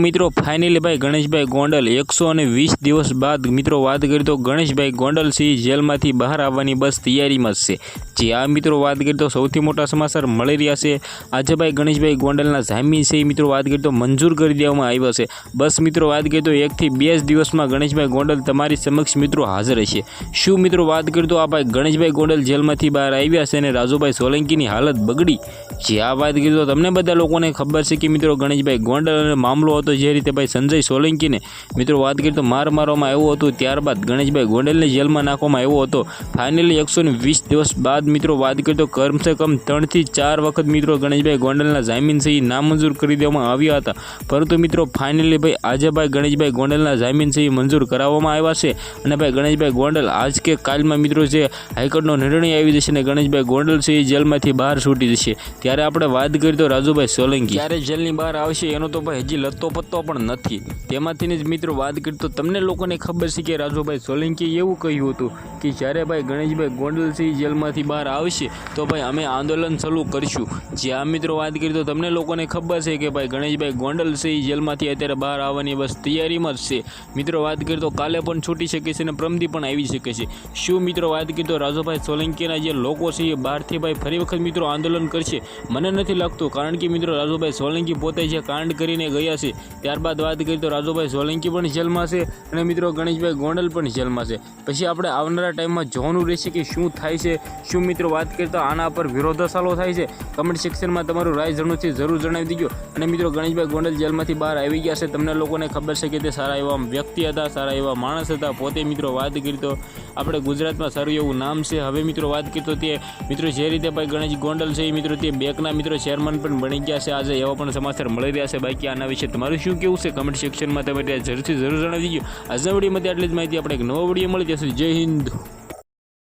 મિત્રો ફાઇનલી ભાઈ ગણેશભાઈ ગોંડલ, એકસો અને વીસ દિવસ બાદ મિત્રો વાત કરી તો ગણેશભાઈ ગોંડલ સિંહ જેલમાંથી બહાર આવવાની બસ તૈયારીમાં છે. જે આ મિત્રો વાત કરી તો સૌથી મોટા સમાચાર મળી રહ્યા છે. આજે ભાઈ ગણેશભાઈ ગોંડલના જામીન છે મિત્રો વાત કરી તો મંજૂર કરી દેવામાં આવ્યા છે. બસ મિત્રો વાત કરી તો એકથી બે જ દિવસમાં ગણેશભાઈ ગોંડલ તમારી સમક્ષ મિત્રો હાજર હશે શું મિત્રો વાત કરી તો આ ભાઈ ગણેશભાઈ ગોંડલ જેલમાંથી બહાર આવ્યા છે અને રાજુભાઈ સોલંકીની હાલત બગડી? જે આ વાત કરી તો તમને બધા લોકોને ખબર છે કે મિત્રો ગણેશભાઈ ગોંડલ અને મામલો હતો જે રીતે ભાઈ સંજય સોલંકીને, મિત્રો વાત કરીએ તો માર મારવામાં આવ્યો હતો, ત્યારબાદ ગણેશભાઈ ગોંડલને જેલમાં નાખવામાં આવ્યો હતો. ફાઇનલી એકસો વીસ દિવસ બાદ મિત્રો વાત કરીએ તો કમસે કમ ત્રણથી ચાર વખત મિત્રો ગણેશભાઈ ગોંડલના જામીન એ નામંજૂર કરી દેવામાં આવ્યા હતા. પરંતુ મિત્રો ફાઇનલી ભાઈ આજે ભાઈ ગણેશભાઈ ગોંડલના જામીન એ મંજૂર કરાવવામાં આવ્યા છે. અને ભાઈ ગણેશભાઈ ગોંડલ આજ કે કાલમાં મિત્રો જે હાઈકોર્ટનો નિર્ણય આવી જશે અને ગણેશભાઈ ગોંડલ છે જેલમાંથી બહાર છૂટી જશે. ત્યારે આપણે વાત કરીએ તો રાજુભાઈ સોલંકી. ક્યારે જેલની બહાર આવશે, એનો તો ભાઈ હજી લત્તો પત્તો પણ નથી. તેમાંથીને જ મિત્રો વાત કરી તો તમને લોકોને ખબર છે કે રાજુભાઈ સોલંકીએ એવું કહ્યું હતું કે જ્યારે ભાઈ ગણેશભાઈ ગોંડલ છે જેલમાંથી બહાર આવશે તો ભાઈ અમે આંદોલન શરૂ કરીશું. જે આ મિત્રો વાત કરી તો તમને લોકોને ખબર છે કે ભાઈ ગણેશભાઈ ગોંડલ છે જેલમાંથી અત્યારે બહાર આવવાની બસ તૈયારીમાં જ છે. મિત્રો વાત કરી તો કાલે પણ છૂટી શકે છે અને પ્રમદી પણ આવી શકે છે. શું મિત્રો વાત કરી તો રાજુભાઈ સોલંકીના જે લોકો છે એ બહારથી ભાઈ ફરી વખત મિત્રો આંદોલન કરશે? મને નથી લાગતું, કારણ કે મિત્રો રાજુભાઈ સોલંકી પોતે જે કાંડ કરીને ગયા છે ત્યારબાદ વાત કરીએ તો રાજુભાઈ સોલંકી પણ જેલમાં છે અને મિત્રો ગણેશભાઈ ગોંડલ પણ જેલમાં છે. પછી આપણે આવનારા ટાઈમમાં જોવાનું રહેશે કે શું થાય છે, શું મિત્રો વાત કરીએ તો આના પર વિરોધાસાલો થાય છે. કમેન્ટ સેક્શનમાં તમારું રાય જણું છે જરૂર જણાવી દીજો. અને મિત્રો ગણેશભાઈ ગોંડલ જેલમાંથી બહાર આવી ગયા છે. તમને લોકોને ખબર છે કે તે સારા એવા વ્યક્તિ હતા, સારા એવા માણસ હતા. પોતે મિત્રો વાત કરી તો આપણે ગુજરાતમાં સારું એવું નામ છે. હવે મિત્રો વાત કરીએ તો મિત્રો જે રીતે ભાઈ ગણેશ ગોંડલ છે, એ મિત્રો તે બેંકના મિત્રો ચેરમેન પણ બની ગયા છે. આજે એવા પણ સમાચાર મળી રહ્યા છે. બાકી આના વિશે તમારું શું કેવું છે? કમેન્ટ સેક્શનમાં તમે ત્યાં જરૂરથી જરૂર જણાવી દીજો આજના વિડીયોમાંથી આટલી જ માહિતી. આપણે એક નવો વીડિયો મળી ત્યાં સુધી જય હિન્દ.